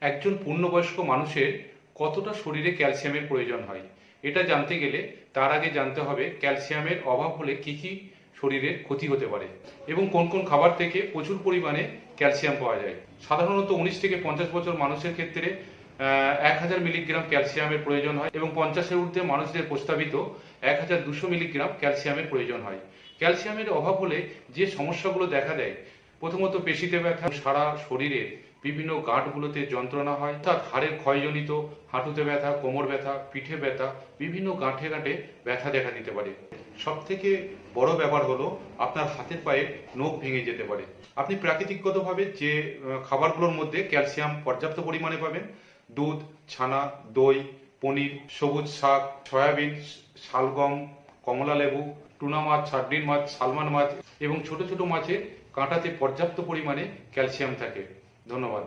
একজন পূর্ণবয়স্ক মানুষের কতটা শরীরে ক্যালসিয়ামের প্রয়োজন হয়? এটা জানতে গেলে তার আগে জানতে হবে ক্যালসিয়ামের অভাব হলে কি কি শরীরের ক্ষতি হতে পারে এবং কোন কোন খাবার থেকে প্রচুর পরিমাণে ক্যালসিয়াম পাওয়া যায়। সাধারণত উনিশ থেকে পঞ্চাশ বছর মানুষের ক্ষেত্রে এক হাজার মিলিগ্রাম ক্যালসিয়ামের প্রয়োজন হয় এবং পঞ্চাশের ঊর্ধ্বে মানুষদের প্রস্তাবিত এক হাজার দুশো মিলিগ্রাম ক্যালসিয়ামের প্রয়োজন হয়। ক্যালসিয়ামের অভাব হলে যে সমস্যাগুলো দেখা দেয়, প্রথমত পেশিতে ব্যথা, সারা শরীরের বিভিন্ন গাঁটগুলোতে যন্ত্রণা হয়। অর্থাৎ হাড়ের ক্ষয়জনিত, হাঁটুতে ব্যথা, কোমর ব্যথা, পিঠে ব্যথা, বিভিন্ন গাঁঠে গাঁটে ব্যথা দেখা দিতে পারে। সব থেকে বড় ব্যাপার হলো আপনার হাতের পায়ে নখ ভেঙে যেতে পারে। আপনি প্রাকৃতিকগতভাবে যে খাবারগুলোর মধ্যে ক্যালসিয়াম পর্যাপ্ত পরিমাণে পাবেন, দুধ, ছানা, দই, পনির, সবুজ শাক, সয়াবিন, শালগম, কমলা লেবু, টুনা মাছ সার্ডিন মাছ, সালমান মাছ এবং ছোট ছোট মাছের কাঁটাতে পর্যাপ্ত পরিমাণে ক্যালসিয়াম থাকে। ধন্যবাদ।